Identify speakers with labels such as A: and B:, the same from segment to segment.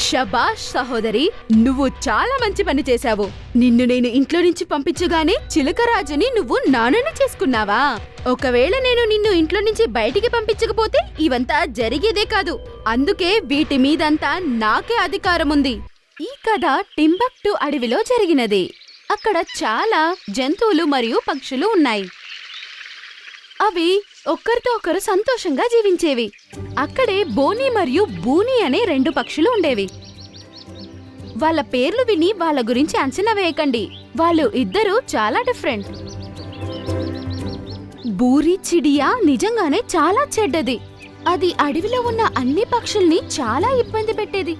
A: షబాష్ సహోదరి నువ్వు చాలా మంచి పని చేశావు. నిన్ను నేను ఇంట్లో నుంచి పంపించగానే చిలకరాజుని నువ్వు నాన్నని చేసుకున్నావా? ఒకవేళ నేను నిన్ను ఇంట్లో నుంచి బయటికి పంపించకపోతే ఇవంతా జరిగేదే కాదు. అందుకే వీటి మీదంతా నాకే అధికారం ఉంది ఈ కథ టింబక్టు అడవిలో జరిగినది. అక్కడ చాలా జంతువులు మరియు పక్షులు ఉన్నాయి. అవి ఒకరితో ఒకరు సంతోషంగా జీవించేవి. అక్కడే బోని మరియు బూని అనే రెండు పక్షులు ఉండేవి. వాళ్ళ పేర్లు విని వాళ్ళ గురించి అంచనా వేయకండి. వాళ్ళు ఇద్దరు చాలా డిఫరెంట్. బూరి చిడియా నిజంగానే చాలా చెడ్డది. అది అడవిలో ఉన్న అన్ని పక్షుల్ని చాలా ఇబ్బంది పెట్టేది.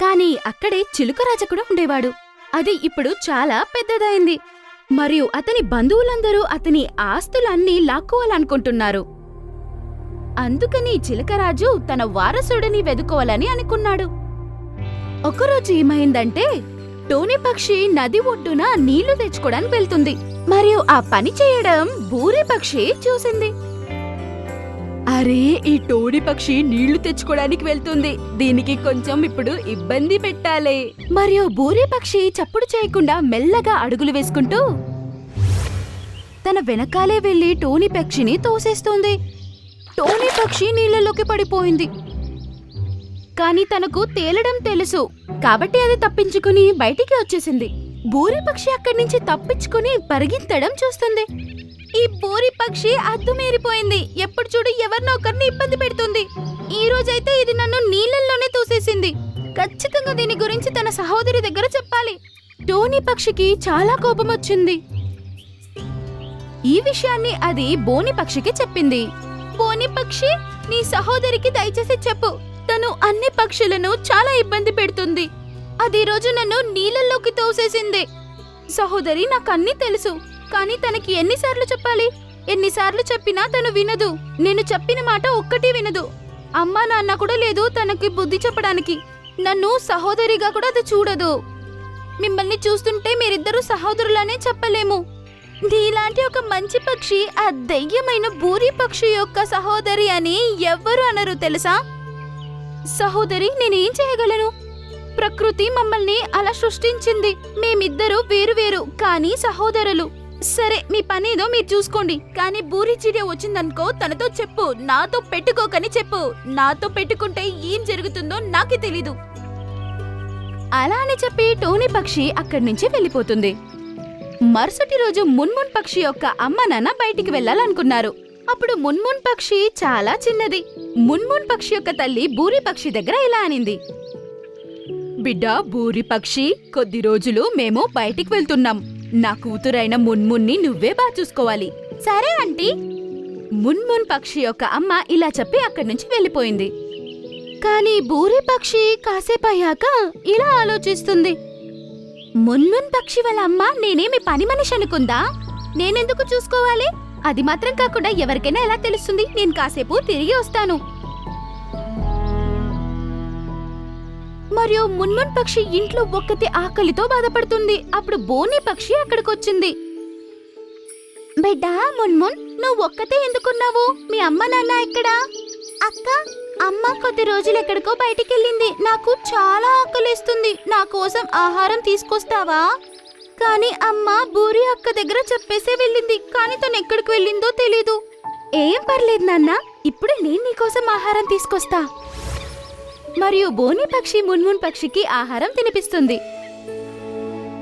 A: కానీ అక్కడే చిలుకరాజ కూడా ఉండేవాడు. అది ఇప్పుడు చాలా పెద్దదైంది. మరియు అతని బంధువులందరూ అతని ఆస్తులన్నీ లాక్కోవాలనుకుంటున్నారు. అందుకని చిలకరాజు తన వారసుడిని వెదుకోవాలని అనుకున్నాడు. ఒకరోజు ఏమైందంటే టోనీ పక్షి నది ఒడ్డున నీళ్ళు తెచ్చుకోవడానికి వెళ్తుంది. మరియు ఆ పని చేయడం బూరి పక్షి చూసింది. అరే ఈ టోనీ పక్షి నీళ్ళు తెచ్చుకోవడానికి వెళ్తుంది. దీనికి కొంచెం ఇప్పుడు ఇబ్బంది పెట్టాలి. మరియు బూరి పక్షి చప్పుడు చేయకుండా మెల్లగా అడుగులు వేసుకుంటూ తన వెనకాలే వెళ్ళి టోనీ పక్షిని తోసేస్తుంది. టోనీ పక్షి నీళ్ళలోకి పడిపోయింది. కాని తనకు తేలడం తెలుసు. కాబట్టి అది తప్పించుకుని బయటికి వచ్చేసింది. బూరి పక్షి అక్కడి నుంచి తప్పించుకుని పరిగెత్తడం చూస్తుంది. ఈ బూరి పక్షి అద్దుమేరిపోయింది. ఎప్పుడు చూడు ఎవరినో ఒకరిని ఇబ్బంది పెడుతుంది. ఈ రోజైతే ఇది నన్ను నీళ్ళల్లోనే తోసేసింది. ఖచ్చితంగా దీని గురించి తన సహోదరి దగ్గర చెప్పాలి. టోనీ పక్షికి చాలా కోపం వచ్చింది ఈ విషయాన్ని అది బోని పక్షికి చెప్పింది. పోనీ పక్షి నీ సహోదరికి దయచేసి చెప్పు. తను అన్ని పక్షులను చాలా ఇబ్బంది పెడుతుంది. అది రోజు నన్ను నీళ్ళల్లోకి తోసేసింది. సహోదరి నాకు అన్నీ తెలుసు. కానీ తనకి ఎన్నిసార్లు చెప్పాలి? ఎన్నిసార్లు చెప్పినా తను వినదు. నేను చెప్పిన మాట ఒక్కటి వినదు. అమ్మా నాన్న కూడా లేదు తనకి బుద్ధి చెప్పడానికి. నన్ను సహోదరిగా కూడా అది చూడదు. మిమ్మల్ని చూస్తుంటే మీరిద్దరూ సహోదరులనే చెప్పలేము. నీలాంటి ఒక మంచి పక్షి ఆ దయ్యమైన బూరి పక్షి యొక్క సహోదరి అని ఎవ్వరు అనరు తెలుసా? సహోదరి నేనేం చేయగలను? ప్రకృతి మమ్మల్ని అలా సృష్టించింది. మేమిద్దరూ వేరువేరు కానీ సహోదరులు. సరే మీ పనేదో మీరు చూసుకోండి. కానీ బూరి చిడియ వచ్చిందనుకో తనతో చెప్పు. నాతో పెట్టుకోకని చెప్పు. నాతో పెట్టుకుంటే ఏం జరుగుతుందో నాకే తెలీదు. అలా అని చెప్పి టోనీ పక్షి అక్కడి నుంచి వెళ్ళిపోతుంది. మరుసటి రోజు మున్మున్ పక్షి యొక్క అమ్మ నాన్న బయటికి వెళ్ళాలనుకున్నారు. అప్పుడు మున్మున్ పక్షి చాలా చిన్నది. మున్మున్ పక్షి యొక్క తల్లి బూరి పక్షి దగ్గర ఇలా అనింది? బిడ్డ బూరి పక్షి కొద్ది రోజులు మేము బయటికి వెళ్తున్నాం. నా కూతురైన మున్మున్ని నువ్వే బాగా చూసుకోవాలి. సరే ఆంటీ. మున్మున్ పక్షి యొక్క అమ్మ ఇలా చెప్పి అక్కడి నుంచి వెళ్ళిపోయింది. కానీ బూరి పక్షి కాసేపు అయ్యాక ఇలా ఆలోచిస్తుంది. మున్మున్ పక్షి వాళ్ళ అమ్మ నేనేమి పని మనిషి అనుకుందా? నేనెందుకు చూసుకోవాలి? అది మాత్రం కాకుండా ఎవరికైనా ఎలా తెలుస్తుంది? నేను కాసేపు తిరిగి వస్తాను. మరియు మున్మున్ పక్షి ఇంట్లో ఒక్కతే ఆకలితో బాధపడుతుంది. అప్పుడు బోని పక్షి అక్కడికొచ్చింది. బిడ్డా మున్మున్ నువ్వు ఒక్కతే ఎందుకున్నావు? మీ అమ్మ నాన్న ఎక్కడా? అక్క అమ్మ కొద్ది రోజులు ఎక్కడికో బయటికెళ్ళింది. నాకు చాలా ఆకలిస్తుంది. నా కోసం ఆహారం తీసుకొస్తావా? కానీ అమ్మ బూరి అక్క దగ్గర చెప్పేసే వెళ్ళింది. కానీ తను ఎక్కడికి వెళ్ళిందో తెలీదు. ఏం పర్లేదు నాన్న. ఇప్పుడే నేను నీకోసం ఆహారం తీసుకొస్తా. మరియు బోని పక్షి మున్మున్ పక్షికి ఆహారం తినిపిస్తుంది.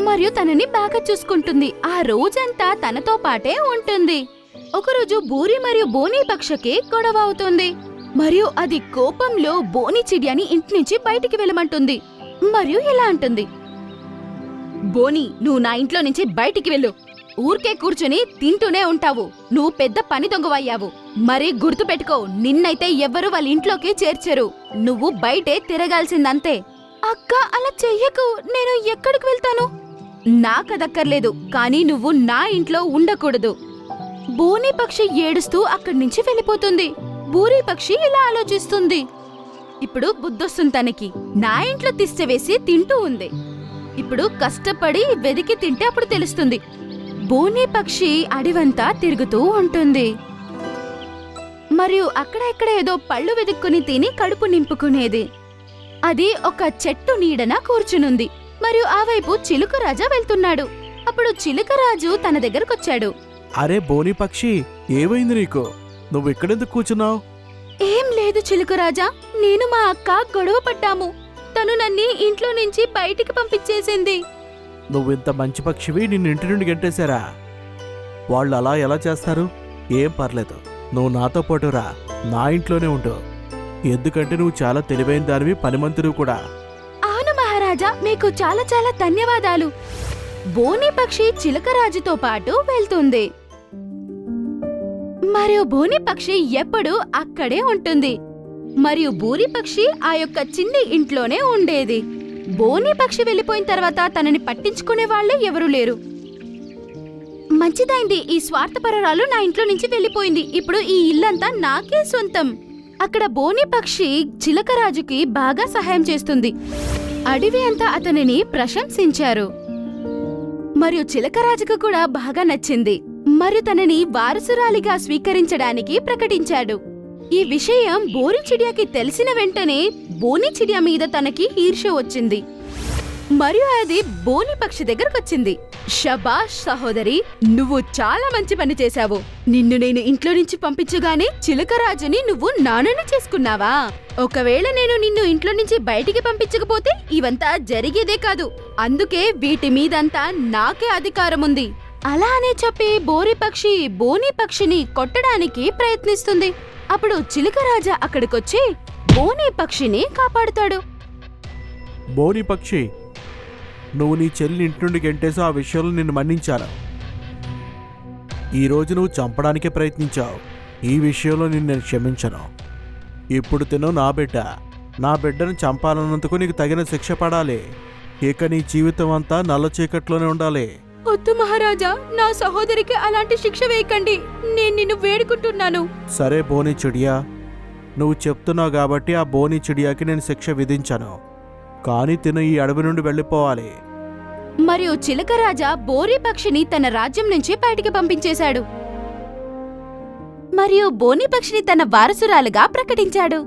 A: మరియు తనని బాగా చూసుకుంటుంది. ఆ రోజంతా తనతో పాటే ఉంటుంది. ఒకరోజు బూరి మరియు బోని పక్షికి గొడవ అవుతుంది. మరియు అది కోపంలో బోని చిడియాని ఇంటి నుంచి బయటికి వెళ్ళమంటుంది. మరియు ఇలా అంటుంది. బోని నువ్వు నా ఇంట్లో నుంచి బయటికి వెళ్ళు. ఊరికే కూర్చుని తింటూనే ఉంటావు. నువ్వు పెద్ద పని దొంగవయ్యావు. మరీ గుర్తుపెట్టుకో నిన్నైతే ఎవ్వరూ వాళ్ళ ఇంట్లోకి చేర్చరు. నువ్వు బయటే తిరగాల్సిందంతే. అక్క అలా చెయ్యకు. నేను ఎక్కడికి వెళ్తాను? నాకదక్కర్లేదు కానీ నువ్వు నా ఇంట్లో ఉండకూడదు. బోని పక్షి ఏడుస్తూ అక్కడి నుంచి వెళ్ళిపోతుంది. బూరి పక్షి ఇలా ఆలోచిస్తుంది. ఇప్పుడు బుద్ధొస్తుంది తనకి. నా ఇంట్లో తిష్టవేసి తింటూ ఉంది. ఇప్పుడు కష్టపడి వెదికి తింటే అప్పుడు తెలుస్తుంది. బూని పక్షి అడివంతా తిరుగుతూ ఉంటుంది. మరియు అక్కడ ఇక్కడ ఏదో పళ్ళు వెతుక్కుని తిని కడుపు నింపుకునేది. అది ఒక చెట్టు నీడన కూర్చునుంది. మరియు ఆ వైపు చిలుకరాజా వెళ్తున్నాడు. అప్పుడు చిలుకరాజు తన దగ్గరకొచ్చాడు.
B: అరే బోని పక్షి ఏమైంది నీకు? నువ్వు ఇక్కడెందుకు కూర్చున్నావు?
A: ఏం లేదు చిలుకరాజా నేను మా అక్క గొడవ పడ్డాము. తను నన్ని ఇంట్లో నుంచి బయటికి పంపించేసింది.
B: నువ్వు ఇంత మంచి పక్షివి నిన్ను ఇంటి నుండి గెంటేశారా? వాళ్ళు అలా ఎలా చేస్తారు? ఏం పర్లేదు. నువ్వు నాతో పాటు రా. నా ఇంట్లోనే ఉండు. ఎందుకంటే నువ్వు చాలా తెలివైన దానివి పనిమంతుడు కూడా.
A: అవును మహారాజా మీకు చాలా చాలా ధన్యవాదాలు. బోని పక్షి చిలకరాజుతో పాటు వెళ్తుంది. మరియు బోని పక్షి ఎప్పుడూ అక్కడే ఉంటుంది. మరియు బూరి పక్షి ఆ యొక్క చిన్ని ఇంట్లోనే ఉండేది. బోని పక్షి వెళ్ళిపోయిన తర్వాత తనని పట్టించుకునే వాళ్ళే ఎవరూ లేరు. మంచిదైంది. ఈ స్వార్థపరరాలు నా ఇంట్లో నుంచి వెళ్ళిపోయింది. ఇప్పుడు ఈ ఇల్లంతా నాకే సొంతం. అక్కడ బోని పక్షి చిలకరాజుకి బాగా సహాయం చేస్తుంది. అడవి అంతా అతనిని ప్రశంసించారు. మరియు చిలకరాజుకు కూడా బాగా నచ్చింది. మరియు తనని వారసురాలిగా స్వీకరించడానికి ప్రకటించాడు. ఈ విషయం బోరి చిడియాకి తెలిసిన వెంటనే బోని చిడియా మీద తనకి ఈర్ష్య వచ్చింది. మరియు అది బోని పక్షి దగ్గరకొచ్చింది షబాష్ సహోదరి నువ్వు చాలా మంచి పని చేశావు. నిన్ను నేను ఇంట్లో నుంచి పంపించగానే చిలకరాజుని నువ్వు నాన్నని చేసుకున్నావా? ఒకవేళ నేను నిన్ను ఇంట్లో నుంచి బయటికి పంపించకపోతే ఇవంతా జరిగేదే కాదు. అందుకే వీటి మీదంతా నాకే అధికారం ఉంది అలా అనే చెప్పి బోరి పక్షి బోని పక్షిని కొట్టడానికి ప్రయత్నిస్తుంది. అప్పుడు చిలకరాజా అక్కడికొచ్చి బోని పక్షిని కాపాడుతాడు.
B: బోని పక్షి నువ్వు నీ చెల్లి ఇంటి నుండి గెంటేసి ఆ విషయంలో నిన్ను మన్నించాను. ఈ రోజు నువ్వు చంపడానికే ప్రయత్నించావు. ఈ విషయంలో నిన్ను నేను క్షమించను. ఇప్పుడు తిను నా బిడ్డ. నా బిడ్డను చంపాలన్నందుకు నీకు తగిన శిక్ష పడాలి. ఇక నీ జీవితం అంతా నల్ల చీకట్లోనే ఉండాలి.
A: వద్దు మహారాజా నా సహోదరికి అలాంటి శిక్ష వేయకండి. నేను నిన్ను వేడుకుంటున్నాను.
B: సరే బోని చిడియా నువ్వు చెప్తున్నావు కాబట్టి ఆ బోని చిడియాకి నేను శిక్ష విధించాను. కానీ తిను ఈ అడవి నుండి వెళ్ళిపోవాలి.
A: మరియు చిలకరాజా బోరి పక్షిని తన రాజ్యం నుంచి బయటికి పంపించేశాడు. మరియు బోని పక్షిని తన వారసురాలుగా ప్రకటించాడు.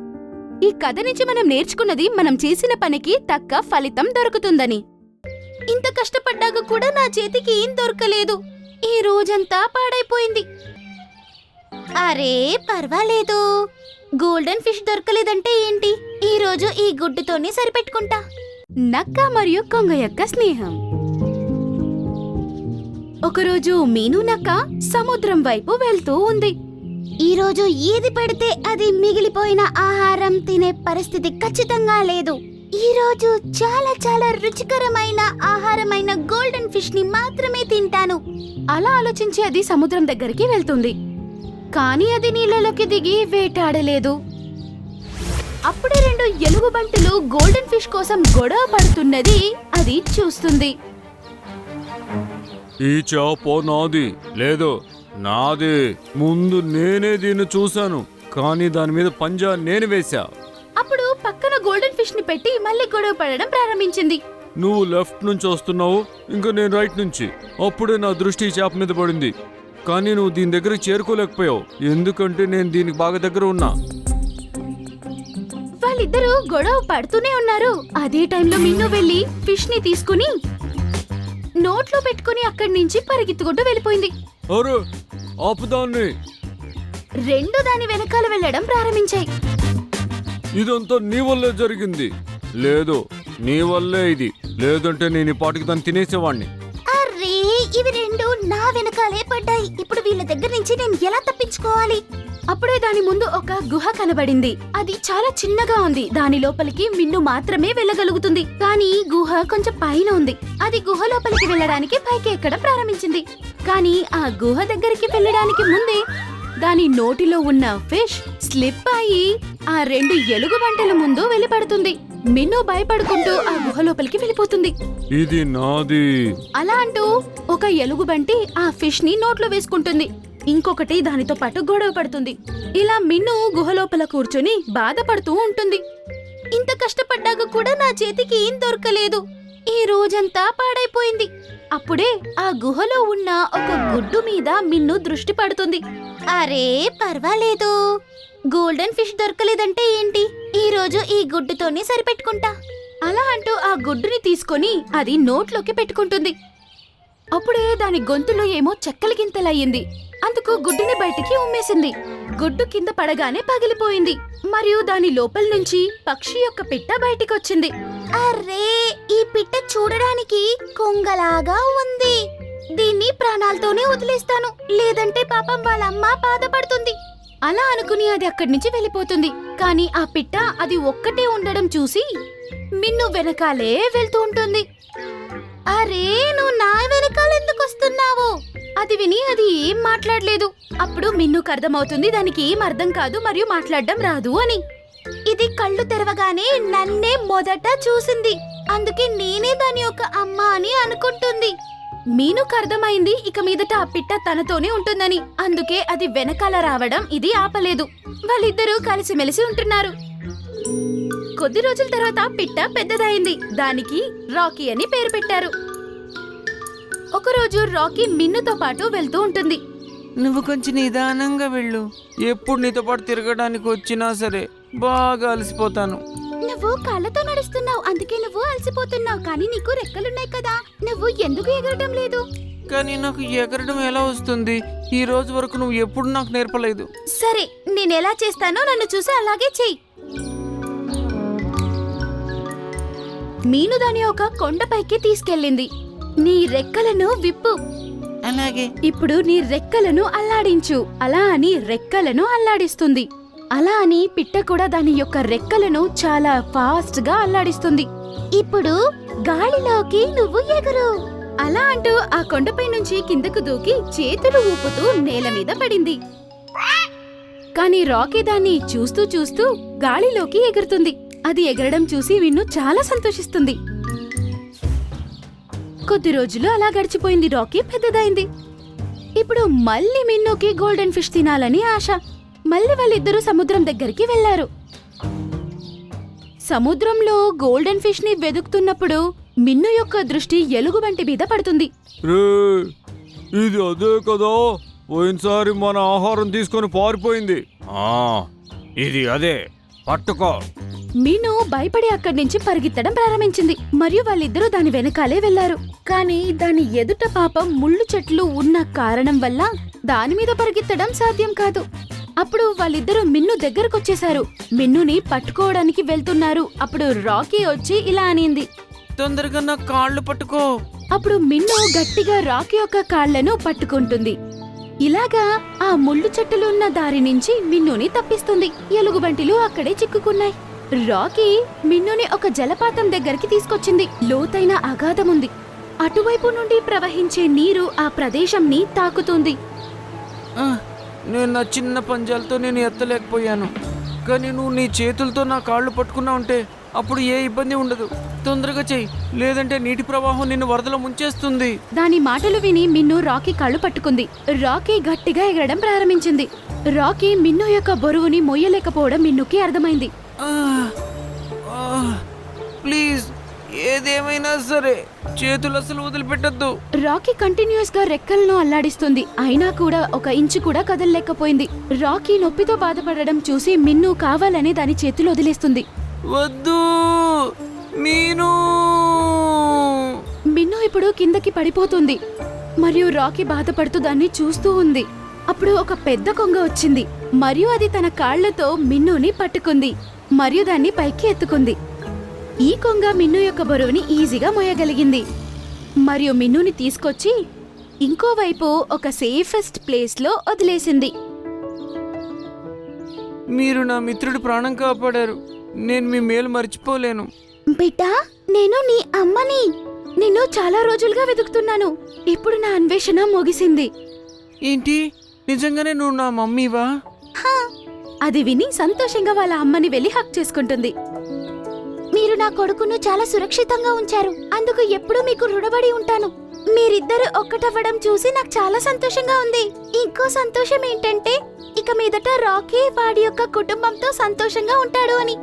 A: ఈ కథ నుంచి మనం నేర్చుకున్నది మనం చేసిన పనికి తక్క ఫలితం దొరుకుతుందని. ఇంత కష్టపడ్డాక కూడా నా చేతికి ఏం దొరకలేదు. ఈ రోజంతా పాడైపోయింది. అరే పర్వాలేదు. గోల్డెన్ ఫిష్ దొరకలేదంటే ఏంటి? ఈ రోజు ఈ గుడ్డుతోనే సరిపెట్టుకుంటా. నక్క మరియు కొంగ యొక్క స్నేహం. ఒకరోజు మీను నక్క సముద్రం వైపు వెళ్తూ ఉంది. ఈరోజు ఏది పడితే అది మిగిలిపోయిన ఆహారం తినే పరిస్థితి ఖచ్చితంగా లేదు. ఈరోజు చాలా చాలా రుచికరమైన ఆహారమైన గోల్డెన్ ఫిష్ని మాత్రమే తింటాను. అలా ఆలోచించి అది సముద్రం దగ్గరికి వెళ్తుంది. కానీ అది నీళ్ళలోకి దిగి వేటాడలేదు. అప్పుడే రెండు ఎలుగుబంటులు గోల్డెన్ ఫిష్ కోసం గొడవ పడుతున్నది అది చూస్తుంది.
C: ఈ చేప నాది. లేదు నాది. ముందు నేనే దీన్ని చూశాను. కానీ దాని మీద పంజా నేను వేశా.
A: గోల్డెన్ ఫిష్ని పెట్టి మళ్ళీ గొడవ పడడం ప్రారంభించింది.
C: నువ్వు లెఫ్ట్ నుంచి వస్తున్నావు ఇంకా నేను రైట్ నుంచి. అప్పుడే నా దృష్టి చేప మీద పడింది. కానీ నువ్వు దీని దగ్గరికి చేరుకోలేకపోయావు. ఎందుకంటే నేను దీనికి బాగా దగ్గర ఉన్నా.
A: వాళ్ళిద్దరూ గొడవ పడుతూనే ఉన్నారు. అదే టైంలో మిన్ను వెళ్ళి ఫిష్ని తీసుకుని నోట్లో పెట్టుకుని అక్కడి నుంచి పరిగెత్తుకుంటూ వెళ్ళిపోయింది.
C: అరే ఆపుదాన్ని
A: రెండు దాని వెనకాల వెళ్ళడం ప్రారంభించాయి.
C: ఇదంతా నీ వల్లే జరిగింది. లేదు నీ వల్లే ఇది. లేదంటే నేను ఈ పాటికి దాన్ని తినేసేవాడిని
A: అరే ఇవి రెండు నా వెనకాలే పడ్డాయి. ఇప్పుడు వీళ్ళ దగ్గర నుంచి నేను ఎలా తప్పించుకోవాలి? అప్పుడే దాని ముందు ఒక గుహ కనబడింది. అది చాలా చిన్నగా ఉంది. దాని లోపలికి మిన్ను మాత్రమే వెళ్ళగలుగుతుంది. కానీ గుహ కొంచెం పైన ఉంది. అది గుహ లోపలికి వెళ్ళడానికి పైకి ఎక్కడం ప్రారంభించింది. కానీ ఆ గుహ దగ్గరికి వెళ్ళడానికి ముందే దాని నోటిలో ఉన్న ఫిష్ స్లిప్ అయి ఆ రెండు ఎలుగుబంటల ముందు వెళ్ళిపడుతుంది. మిన్ను భయపడుకుంటూ ఆ గుహ లోపలికి వెళ్ళిపోతుంది.
C: ఇది నాది.
A: అలా అంటూ ఒక ఎలుగుబంటి ఆ ఫిష్ని నోట్లో వేసుకుంటుంది. ఇంకొకటి దానితో పాటు గొడవ పడుతుంది. ఇలా మిన్ను గుహలోపల కూర్చొని బాధపడుతూ ఉంటుంది. ఇంత కష్టపడ్డాక కూడా నా చేతికి ఏం దొరకలేదు. ఈ రోజంతా పాడైపోయింది. అప్పుడే ఆ గుహలో ఉన్న ఒక గుడ్డు మీద మిన్ను దృష్టి పడుతుంది. అరే పర్వాలేదు. గోల్డెన్ ఫిష్ దొరకలేదంటే ఏంటి? ఈ రోజు ఈ గుడ్డుతోనే సరిపెట్టుకుంటా. అలా అంటూ ఆ గుడ్డుని తీసుకొని అది నోట్లోకి పెట్టుకుంటుంది. అప్పుడే దాని గొంతులో ఏమో చెక్కల గింతలయ్యింది. అందుకు గుడ్డుని బయటికి ఉమ్మేసింది. గుడ్డు కింద పడగానే పగిలిపోయింది. మరియు దాని లోపల నుంచి పక్షి యొక్క పిట్ట బయటికొచ్చింది. అరే ఈ పిట్ట చూడడానికి కొంగలాగా ఉంది. దీన్ని ప్రాణాలతోనే వదిలేస్తాను. లేదంటే పాపం వాళ్ళ అమ్మ బాధపడుతుంది. అలా అనుకుని అది అక్కడి నుంచి వెళ్ళిపోతుంది. కానీ ఆ పిట్ట అది ఒక్కటే ఉండడం చూసి మిన్ను వెనకాలే వెళ్తూ ఉంటుంది. అరే నువ్వు నా వెనకాల ఎందుకు వస్తున్నావు? అది విని అది ఏం మాట్లాడలేదు. అప్పుడు మిన్నుకు అర్థమవుతుంది దానికి ఏం అర్థం కాదు మరియు మాట్లాడడం రాదు అని. ఇది కళ్ళు తెరవగానే నన్నే మొదట చూసింది. అందుకే నేనే దాని యొక్క అమ్మ అని అనుకుంటుంది. మీనుకు అర్థమైంది. ఇక మీదట ఆ పిట్ట తనతోనే ఉంటుందని. అందుకే అది వెనకాల రావడం ఇది ఆపలేదు. వాళ్ళిద్దరూ కలిసిమెలిసి ఉంటున్నారు. కొద్ది రోజుల తర్వాత పిట్ట పెద్దదైంది. దానికి రాకీ అని పేరు పెట్టారు. ఒకరోజు రాకీ మిన్నుతో పాటు వెళ్తూ ఉంటుంది.
D: నువ్వు కొంచెం నిదానంగా వెళ్ళు. ఎప్పుడు నీతో పాటు తిరగడానికి వచ్చినా సరే బాగా అలసిపోతాను.
A: నువ్వు కాళ్ళతో నడుస్తున్నావు అందుకే నువ్వు అలసిపోతున్నావు కానీ నీకు రెక్కలున్నాయి కదా. నువ్వు ఎందుకు ఎగరటం లేదు?
D: కానీ నాకు ఎగరడం ఎలా వస్తుంది? ఈ రోజు వరకు నువ్వు ఎప్పుడు నాకు నేర్పలేదు.
A: సరే నేను ఎలా చేస్తానో నన్ను చూసి అలాగే చెయ్యి. మీను దాని ఒక కొండపైకి తీసుకెళ్ళింది. నీ రెక్కలను విప్పు.
D: అలాగే.
A: ఇప్పుడు నీ రెక్కలను అల్లాడించు. అలా అని రెక్కలను అల్లాడిస్తుంది. అలా అని పిట్ట కూడా దాని యొక్క రెక్కలను చాలా ఫాస్ట్గా అల్లాడిస్తుంది. ఇప్పుడు గాలిలోకి నువ్వు ఎగురు. అలా అంటూ ఆ కొండపై నుంచి కిందకు దూకి చేతులు ఊపుతూ నేల మీద పడింది. కానీ రాకీ దాన్ని చూస్తూ చూస్తూ గాలిలోకి ఎగురుతుంది. అది ఎగరడం చూసి విన్ను చాలా సంతోషిస్తుంది. కొద్ది రోజులు అలా గడిచిపోయింది రాకీ పెద్దదైంది. ఇప్పుడు మళ్ళీ మిన్నుకి గోల్డెన్ ఫిష్ తినాలని ఆశ. మళ్ళీ వాళ్ళిద్దరూ సముద్రం దగ్గరికి వెళ్ళారు సముద్రంలో గోల్డెన్ ఫిష్ని వెదుకుతున్నప్పుడు మిన్ను యొక్క దృష్టి ఎలుగుబంటి మీద పడుతుంది.
C: రే ఇది అదే కదా. పోయినసారి మన ఆహారం తీసుకొని పారిపోయింది. ఆ, ఇది అదే. పట్టుకో.
A: మీను భయపడి అక్కడి నుంచి పరిగెత్తడం ప్రారంభించింది. మరియు వాళ్ళిద్దరూ దాని వెనకాలే వెళ్ళారు కానీ దాని ఎదుట పాపం ముళ్ళు చెట్లు ఉన్న కారణం వల్ల దాని మీద పరిగెత్తడం సాధ్యం కాదు. అప్పుడు వాళ్ళిద్దరూ మిన్ను దగ్గరకొచ్చేశారు. మిన్నుని పట్టుకోవడానికి వెళ్తున్నారు. అప్పుడు రాకీ వచ్చి ఇలా అనింది.
D: తొందరగా నా కాళ్ళు పట్టుకో.
A: అప్పుడు మిన్ను గట్టిగా రాకీ యొక్క కాళ్ళను పట్టుకుంటుంది. ఇలాగా ఆ ముళ్ళు చెట్టులు ఉన్న దారి నుంచి మిన్నుని తప్పిస్తుంది. ఎలుగుబంటిలు అక్కడే చిక్కుకున్నాయి. రాకీ మిన్నుని ఒక జలపాతం దగ్గరికి తీసుకొచ్చింది. లోతైన అగాధం ఉంది అటువైపు నుండి ప్రవహించే నీరు ఆ ప్రదేశంని తాకుతుంది.
D: నేను నా చిన్న పంజాలతో నేను ఎత్తలేకపోయాను. కానీ నువ్వు నీ చేతులతో నా కాళ్ళు పట్టుకున్నా ఉంటే అప్పుడు ఏ ఇబ్బంది ఉండదు. తొందరగా చెయ్యి. లేదంటే నీటి ప్రవాహం నిన్ను వరదలో ముంచేస్తుంది.
A: దాని మాటలు విని మిన్ను రాకీ కళ్ళు పట్టుకుంది. రాకీ గట్టిగా ఎగరడం ప్రారంభించింది. రాకీ మిన్ను యొక్క బరువుని మొయ్యలేకపోవడం మిన్నుకి అర్థమైంది.
D: ప్లీజ్. ఏదేమైనా సరే చేతులు అసలు వదిలిపెట్టద్దు.
A: రాకీ కంటిన్యూస్గా రెక్కలను అల్లాడిస్తుంది. అయినా కూడా ఒక ఇంచు కూడా కదలలేకపోయింది. రాకీ నొప్పితో బాధపడడం చూసి మిన్ను కావాలని దాని చేతులు వదిలేస్తుంది.
D: వద్దు! మీను!
A: మిన్ను ఇప్పుడు కిందకి పడిపోతుంది. మరియు రాకీ బాధపడుతూ దాన్ని చూస్తూ ఉంది. అప్పుడు ఒక పెద్ద కొంగ వచ్చింది. మరియు అది తన కాళ్ళతో మిన్నుని పట్టుకుంది. మరియు దాన్ని పైకి ఎత్తుకుంది. ఈ కొంగ మిన్ను యొక్క బరువుని ఈజీగా మోయగలిగింది. మరియు మిన్నుని తీసుకొచ్చి ఇంకోవైపు ఒక సేఫెస్ట్ ప్లేస్లో వదిలేసింది.
D: మీరు నా మిత్రుడి ప్రాణం కాపాడారు. నేను మీ మేలు మర్చిపోలేను.
A: బిడ్డా నేను నీ అమ్మని. నిన్ను చాలా రోజులుగా వెతుకుతున్నాను. ఇప్పుడు నా అన్వేషణ ముగిసింది.
D: ఏంటి? నిజంగానే నువ్వు నా మమ్మీవా?
A: హా! అది విని సంతోషంగా వాళ్ళ అమ్మని వెళ్ళి హక్ చేసుకుంటుంది. మీరు నా కొడుకును చాలా సురక్షితంగా ఉంచారు. అందుకు ఎప్పుడూ మీకు రుణపడి ఉంటాను. మీరిద్దరు ఒక్కటవ్వడం చూసి నాకు చాలా సంతోషంగా ఉంది. ఇంకో సంతోషం ఏంటంటే ఇక మీదట రాకీ వాడి యొక్క కుటుంబంతో సంతోషంగా ఉంటాడు అని.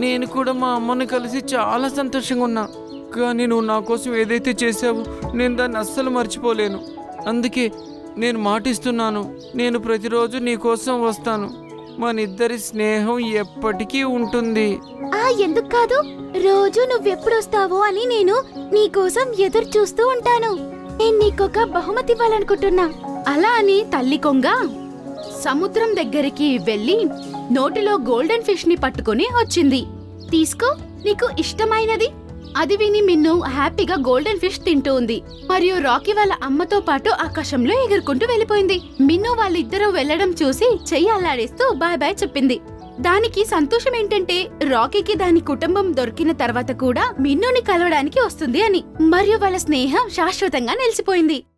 D: నేను కూడా మా అమ్మని కలిసి చాలా సంతోషంగా ఉన్నా. కానీ నువ్వు నా కోసం ఏదైతే చేసావో నేను దాన్ని అస్సలు మర్చిపోలేను. అందుకే నేను మాటిస్తున్నాను. నేను ప్రతిరోజు నీ కోసం వస్తాను. మనిద్దరి స్నేహం ఎప్పటికీ ఉంటుంది.
A: ఆ ఎందుకు కాదు? రోజు నువ్వెప్పుడొస్తావో అని నేను నీకోసం ఎదురు చూస్తూ ఉంటాను. నేను నీకొక బహుమతి ఇవ్వాలనుకుంటున్నా. అలా అని తల్లి కొంగ సముద్రం దగ్గరికి వెళ్ళి నోటిలో గోల్డెన్ ఫిష్ని పట్టుకుని వచ్చింది. తీసుకో నీకు ఇష్టమైనది. అది విని మిన్ను హ్యాపీగా గోల్డెన్ ఫిష్ తింటూ ఉంది. మరియు రాకీ వాళ్ళ అమ్మతో పాటు ఆకాశంలో ఎగురుకుంటూ వెళ్ళిపోయింది. మిన్ను వాళ్ళిద్దరూ వెళ్ళడం చూసి చెయ్యి అల్లాడేస్తూ బాయ్ బాయ్ చెప్పింది. దానికి సంతోషం ఏంటంటే రాకీకి దాని కుటుంబం దొరికిన తర్వాత కూడా మిన్నుని కలవడానికి వస్తుంది అని. మరియు వాళ్ళ స్నేహం శాశ్వతంగా నిలిచిపోయింది.